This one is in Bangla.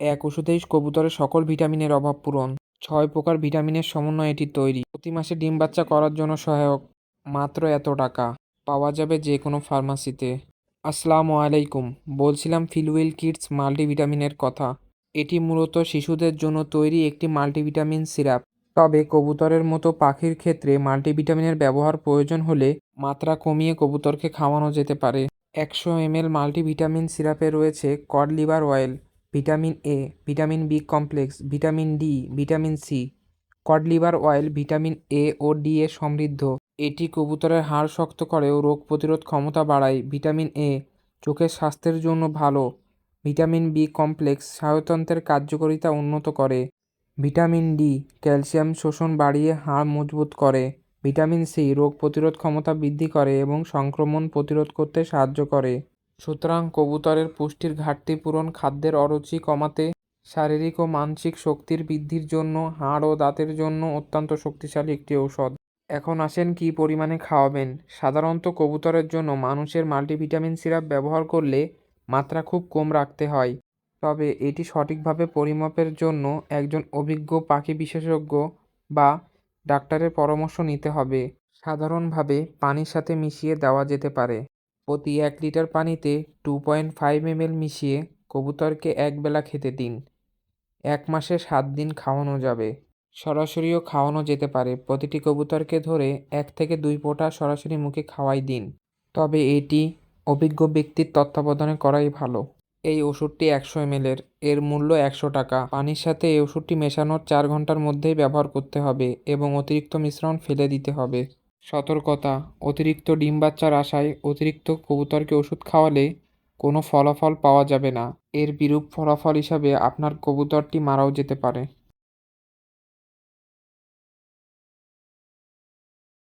এক ওষুধেই কবুতরের সকল ভিটামিনের অভাব পূরণ। ছয় প্রকার ভিটামিনের সমন্বয়ে এটি তৈরি। প্রতি মাসে ডিম বাচ্চা করার জন্য সহায়ক মাত্র এত টাকা। পাওয়া যাবে যে কোনো ফার্মাসিতে। আসসালামু আলাইকুম। বলছিলাম ফিলউইল কিডস মাল্টিভিটামিনের কথা। এটি মূলত শিশুদের জন্য তৈরি একটি মাল্টিভিটামিন সিরাপ। তবে কবুতরের মতো পাখির ক্ষেত্রে মাল্টিভিটামিনের ব্যবহার প্রয়োজন হলে মাত্রা কমিয়ে কবুতরকে খাওয়ানো যেতে পারে। একশো এম এমএল মাল্টিভিটামিন সিরাপে রয়েছে cod liver oil. Vitamin A, vitamin B complex, vitamin D, vitamin C, cod liver oil, vitamin A O D এ সমৃদ্ধ। এটি কবুতরের হাড় শক্ত করে ও রোগ প্রতিরোধ ক্ষমতা বাড়ায়। ভিটামিন এ চোখের স্বাস্থ্যের জন্য ভালো। ভিটামিন বি কমপ্লেক্স স্নায়ুতন্ত্রের কার্যকারিতা উন্নত করে। ভিটামিন ডি ক্যালসিয়াম শোষণ বাড়িয়ে হাড় মজবুত করে। ভিটামিন সি রোগ প্রতিরোধ ক্ষমতা বৃদ্ধি করে এবং সংক্রমণ প্রতিরোধ করতে সাহায্য করে। সুতরাং কবুতরের পুষ্টির ঘাটতি পূরণ খাদ্যের অরুচি কমাতে শারীরিক ও মানসিক শক্তির বৃদ্ধির জন্য, হাড় ও দাঁতের জন্য অত্যন্ত শক্তিশালী একটি ঔষধ। এখন আসেন কী পরিমাণে খাওয়াবেন। সাধারণত কবুতরের জন্য মানুষের মাল্টিভিটামিন সিরাপ ব্যবহার করলে মাত্রা খুব কম রাখতে হয়। তবে এটি সঠিকভাবে পরিমাপের জন্য একজন অভিজ্ঞ পাখি বিশেষজ্ঞ বা ডাক্তারের পরামর্শ নিতে হবে। সাধারণভাবে পানির সাথে মিশিয়ে দেওয়া যেতে পারে। প্রতি এক লিটার পানিতে টু পয়েন্ট ফাইভ এমএল মিশিয়ে কবুতরকে একবেলা খেতে দিন। এক মাসে সাত দিন খাওয়ানো যাবে। সরাসরিও খাওয়ানো যেতে পারে। প্রতিটি কবুতরকে ধরে এক থেকে দুই ফোঁটা সরাসরি মুখে খাওয়াই দিন। তবে এটি অভিজ্ঞ ব্যক্তির তত্ত্বাবধানে করাই ভালো। এই ওষুধটি একশো এমএলের এর মূল্য একশো টাকা। পানির সাথে এই ওষুধটি মেশানোর চার ঘণ্টার মধ্যেই ব্যবহার করতে হবে এবং অতিরিক্ত মিশ্রণ ফেলে দিতে হবে। সতর্কতা, অতিরিক্ত ডিম বাচ্চার আশায় অতিরিক্ত কবুতরকে ওষুধ খাওয়ালে কোনো ফলাফল পাওয়া যাবে না। এর বিরূপ ফলাফল হিসাবে আপনার কবুতরটি মারাও যেতে পারে।